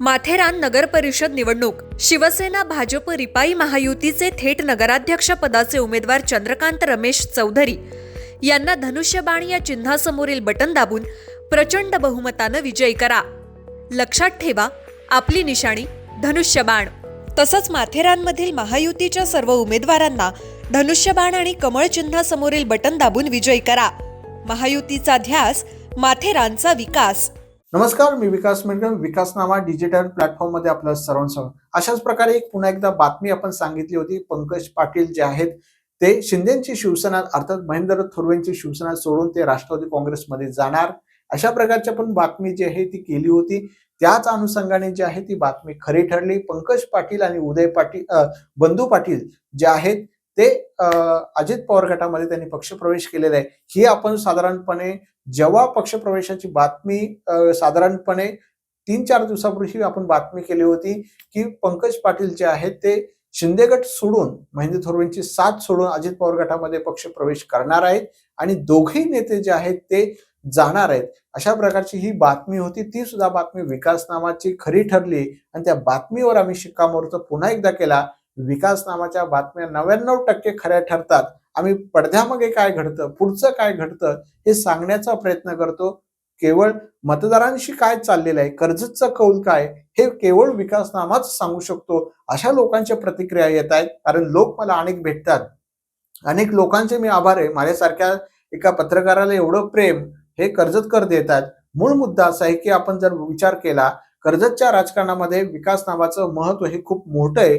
माथेरान नगर परिषद निवडणूक. शिवसेना भाजप रिपाई महायुतीचे थेट नगराध्यक्ष पदाचे उमेदवार चंद्रकांत रमेश चौधरी. यांना धनुष्यबाण या चिन्हासमोरील बटन दाबून प्रचंड बहुमतानं विजयी करा. लक्षात ठेवा आपली निशाणी धनुष्यबाण. तसंच माथेरानमधील महायुतीच्या सर्व उमेदवारांना धनुष्यबाण आणि कमळ चिन्हासमोरील बटन दाबून विजयी करा. महायुतीचा ध्यास माथेरानचा विकास. नमस्कार मी विकास मेंढकर विकासनामा डिजिटल प्लॅटफॉर्ममध्ये आपलं सर्वांसह अशाच प्रकारे एक पुन्हा एकदा बातमी आपण सांगितली होती पंकज पाटील जे आहेत ते शिंदेची शिवसेना अर्थात महेंद्र थोरवेंची शिवसेना सोडून ते राष्ट्रवादी काँग्रेसमध्ये जाणार. अशा प्रकारची पण बातमी जी आहे ती केली होती. त्याच अनुषंगाने जी आहे ती बातमी खरी ठरली. पंकज पाटील आणि उदय पाटील बंधू पाटील जे आहेत ते अजित पवार गटामध्ये त्यांनी पक्षप्रवेश केलेला आहे. ही आपण साधारणपणे जेव्हा पक्षप्रवेशाची बातमी साधारणपणे तीन चार दिवसापूर्वी आपण बातमी केली होती की पंकज पाटील जे आहेत ते शिंदे गट सोडून महेंद्र थोरवेंची साथ सोडून अजित पवार गटामध्ये पक्षप्रवेश करणार आहेत आणि दोघेही नेते जे आहेत ते जाणार आहेत. अशा प्रकारची ही बातमी होती. ती सुद्धा बातमी विकास नामाची खरी ठरली आणि त्या बातमीवर आम्ही शिक्कामोर्तब पुन्हा एकदा केला. विकास नामाच्या बातम्या नव्याण्णव टक्के खऱ्या ठरतात. आम्ही पडद्यामागे काय घडतं पुढचं काय घडतं हे सांगण्याचा प्रयत्न करतो. केवळ मतदारांशी काय चाललेलं आहे कर्जतचा कौल काय हे केवळ विकासनामाच सांगू शकतो अशा लोकांच्या प्रतिक्रिया येत आहेत. कारण लोक मला अनेक भेटतात. अनेक लोकांचे मी आभार आहे. माझ्यासारख्या एका पत्रकाराला एवढं प्रेम हे कर्जतकर देतात. मूळ मुद्दा असा आहे की आपण जर विचार केला कर्जतच्या राजकारणामध्ये विकास नावाचं महत्त्व हे खूप मोठं आहे.